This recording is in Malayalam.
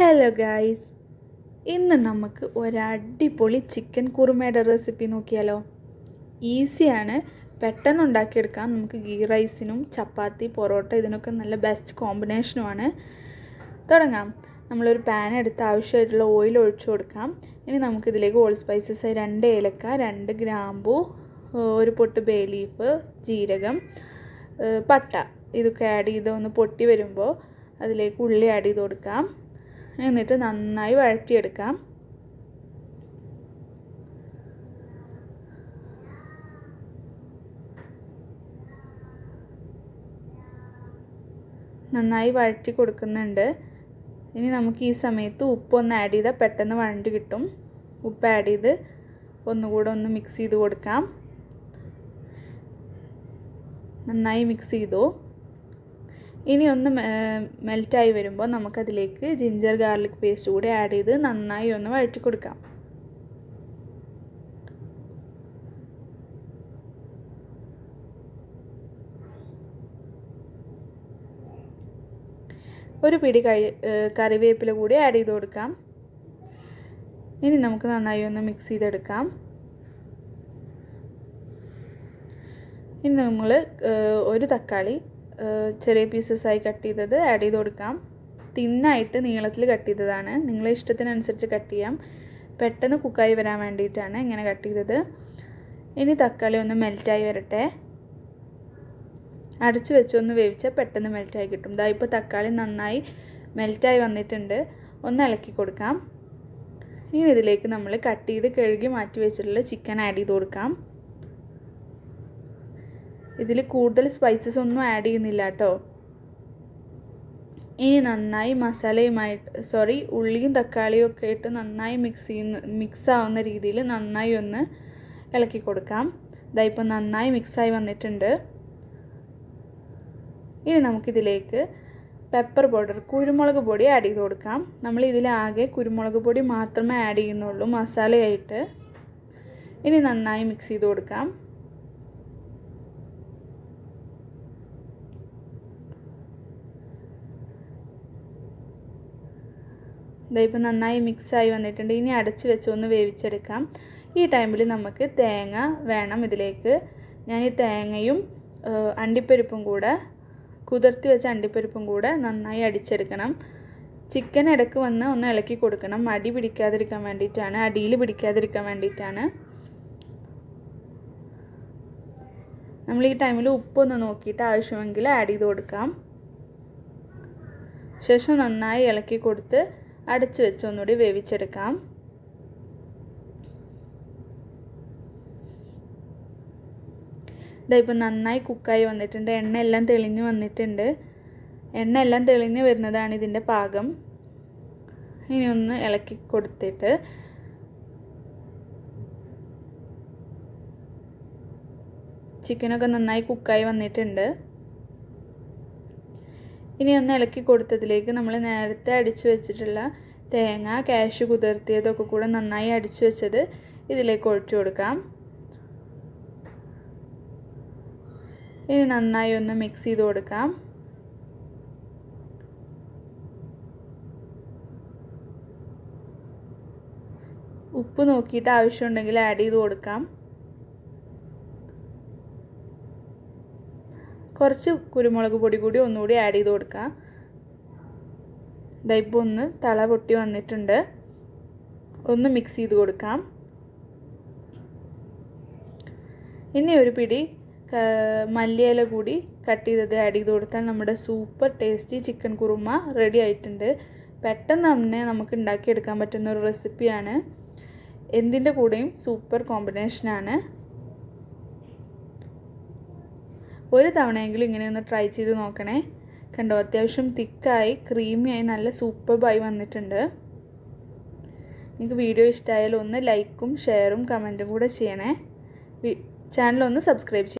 ഹലോ ഗായ്സ് ഇന്ന് നമുക്ക് ഒരടിപൊളി ചിക്കൻ കുറുമയുടെ റെസിപ്പി നോക്കിയാലോ. ഈസിയാണ് പെട്ടെന്ന് ഉണ്ടാക്കിയെടുക്കാം നമുക്ക് ഗീ റൈസിനും ചപ്പാത്തി പൊറോട്ട ഇതിനൊക്കെ നല്ല ബെസ്റ്റ് കോമ്പിനേഷനുമാണ് തുടങ്ങാം. നമ്മളൊരു പാൻ എടുത്ത് ആവശ്യമായിട്ടുള്ള ഓയിൽ ഒഴിച്ചു കൊടുക്കാം. ഇനി നമുക്കിതിലേക്ക് ഓൾ സ്പൈസസ് രണ്ട് ഏലക്ക രണ്ട് ഗ്രാമ്പു ഒരു പൊട്ട് ബേ ലീഫ് ജീരകം പട്ട. ഇതൊക്കെ ആഡ് ചെയ്ത് ഒന്ന് പൊട്ടി വരുമ്പോൾ അതിലേക്ക് ഉള്ളി ആഡ് ചെയ്ത് കൊടുക്കാം. എന്നിട്ട് നന്നായി വഴറ്റിയെടുക്കാം. നന്നായി വഴറ്റി കൊടുക്കുന്നുണ്ട്. ഇനി നമുക്ക് ഈ സമയത്ത് ഉപ്പൊന്ന് ആഡ് ചെയ്താൽ പെട്ടെന്ന് വഴണ്ടി കിട്ടും. ഉപ്പ് ആഡ് ചെയ്ത് ഒന്നുകൂടെ ഒന്ന് മിക്സ് ചെയ്ത് കൊടുക്കാം. നന്നായി മിക്സ് ചെയ്തു. ഇനി ഒന്ന് മെൽറ്റായി വരുമ്പോൾ നമുക്കതിലേക്ക് ജിഞ്ചർ ഗാർലിക് പേസ്റ്റ് കൂടി ആഡ് ചെയ്ത് നന്നായി ഒന്ന് വഴറ്റി കൊടുക്കാം. ഒരു പിടി കഴി കറിവേപ്പില കൂടി ആഡ് ചെയ്ത് കൊടുക്കാം. ഇനി നമുക്ക് നന്നായി ഒന്ന് മിക്സ് ചെയ്തെടുക്കാം. ഇനി നമ്മൾ ഒരു തക്കാളി ചെറിയ പീസസ് ആയി കട്ട് ചെയ്തത് ആഡ് ചെയ്ത് കൊടുക്കാം. തിന്നായിട്ട് നീളത്തിൽ കട്ട് ചെയ്തതാണ്. നിങ്ങളെ ഇഷ്ടത്തിനനുസരിച്ച് കട്ട് ചെയ്യാം. പെട്ടെന്ന് കുക്കായി വരാൻ വേണ്ടിയിട്ടാണ് ഇങ്ങനെ കട്ട് ചെയ്തത്. ഇനി തക്കാളി ഒന്ന് മെൽറ്റായി വരട്ടെ. അടച്ച് വെച്ച് ഒന്ന് വേവിച്ചാൽ പെട്ടെന്ന് മെൽറ്റായി കിട്ടും. ഇതാ ഇപ്പോൾ തക്കാളി നന്നായി മെൽറ്റായി വന്നിട്ടുണ്ട്. ഒന്ന് ഇളക്കി കൊടുക്കാം. ഇനി ഇതിലേക്ക് നമ്മൾ കട്ട് ചെയ്ത് കഴുകി മാറ്റി വെച്ചിട്ടുള്ള ചിക്കൻ ആഡ് ചെയ്ത് കൊടുക്കാം. ഇതിൽ കൂടുതൽ സ്പൈസസ് ഒന്നും ആഡ് ചെയ്യുന്നില്ല കേട്ടോ ഇനി നന്നായി മസാലയുമായിട്ട് സോറി ഉള്ളിയും തക്കാളിയും ഒക്കെ ഇട്ട് നന്നായി മിക്സ് ചെയ്യുന്ന മിക്സ് ആവുന്ന രീതിയിൽ നന്നായി ഒന്ന് ഇളക്കി കൊടുക്കാം. ഇതാ ഇപ്പോൾ നന്നായി മിക്സായി വന്നിട്ടുണ്ട്. ഇനി നമുക്കിതിലേക്ക് പെപ്പർ പൗഡർ കുരുമുളക് പൊടി ആഡ് ചെയ്ത് കൊടുക്കാം. നമ്മൾ ഇതിലാകെ കുരുമുളക് പൊടി മാത്രമേ ആഡ് ചെയ്യുന്നുള്ളൂ മസാലയായിട്ട്. ഇനി നന്നായി മിക്സ് ചെയ്ത് കൊടുക്കാം. ഇതായിപ്പോൾ നന്നായി മിക്സായി വന്നിട്ടുണ്ട്. ഇനി അടച്ച് വെച്ച് ഒന്ന് വേവിച്ചെടുക്കാം. ഈ ടൈമിൽ നമുക്ക് തേങ്ങ വേണം ഇതിലേക്ക്. ഞാൻ ഈ തേങ്ങയും അണ്ടിപ്പരിപ്പും കൂടെ കുതിർത്തി വെച്ച അണ്ടിപ്പരിപ്പും കൂടെ നന്നായി അടിച്ചെടുക്കണം. ചിക്കൻ ഇടയ്ക്ക് വന്ന് ഒന്ന് ഇളക്കി കൊടുക്കണം. അടി പിടിക്കാതിരിക്കാൻ വേണ്ടിയിട്ടാണ്. അടിയിൽ പിടിക്കാതിരിക്കാൻ വേണ്ടിയിട്ടാണ്. നമ്മൾ ഈ ടൈമിൽ ഉപ്പൊന്ന് നോക്കിയിട്ട് ആവശ്യമെങ്കിൽ ആഡ് ചെയ്ത് കൊടുക്കാം. ശേഷം നന്നായി ഇളക്കി കൊടുത്ത് അടച്ച് വെച്ച് ഒന്നുകൂടി വേവിച്ചെടുക്കാം. ഇതായിപ്പോൾ നന്നായി കുക്കായി വന്നിട്ടുണ്ട്. എണ്ണ എല്ലാം തെളിഞ്ഞു വന്നിട്ടുണ്ട്. എണ്ണ എല്ലാം തെളിഞ്ഞു വരുന്നതാണ് ഇതിന്റെ പാകം. ഇനി ഒന്ന് ഇളക്കി കൊടുത്തിട്ട് ചിക്കനൊക്കെ നന്നായി കുക്കായി വന്നിട്ടുണ്ട്. ഇനി ഒന്ന് ഇളക്കി കൊടുത്തതിലേക്ക് നമ്മൾ നേരത്തെ അടിച്ചു വെച്ചിട്ടുള്ള തേങ്ങ കാശ് കുതിർത്തിയതൊക്കെ കൂടെ നന്നായി അടിച്ചു വെച്ചത് ഇതിലേക്ക് ഒഴിച്ചു കൊടുക്കാം. ഇനി നന്നായി ഒന്ന് മിക്സ് ചെയ്ത് കൊടുക്കാം. ഉപ്പ് നോക്കിയിട്ട് ആവശ്യമുണ്ടെങ്കിൽ ആഡ് ചെയ്ത് കൊടുക്കാം. കുറച്ച് കുരുമുളക് പൊടി കൂടി ഒന്നുകൂടി ആഡ് ചെയ്ത് കൊടുക്കാം. ഇതായിപ്പോൾ ഒന്ന് തള പൊട്ടി വന്നിട്ടുണ്ട്. ഒന്ന് മിക്സ് ചെയ്ത് കൊടുക്കാം. ഇനി ഒരു പിടി മല്ലിയില കൂടി കട്ട് ചെയ്തത് ആഡ് ചെയ്ത് കൊടുത്താൽ നമ്മുടെ super tasty chicken kurma ready ആയിട്ടുണ്ട്. പെട്ടെന്ന് തന്നെ നമുക്ക് ഉണ്ടാക്കിയെടുക്കാൻ പറ്റുന്ന ഒരു റെസിപ്പിയാണ് എന്തിന്റെ കൂടെയും സൂപ്പർ കോമ്പിനേഷനാണ് ഒരു തവണയെങ്കിലും ഇങ്ങനെ ഒന്ന് ട്രൈ ചെയ്ത് നോക്കണേ. കണ്ടോ അത്യാവശ്യം തിക്കായി ക്രീമിയായി നല്ല സൂപ്പർബായി വന്നിട്ടുണ്ട്. നിങ്ങൾക്ക് വീഡിയോ ഇഷ്ടമായാലും ഒന്ന് ലൈക്കും ഷെയറും കമന്റും കൂടെ ചെയ്യണേ. ചാനൽ ഒന്ന് സബ്സ്ക്രൈബ്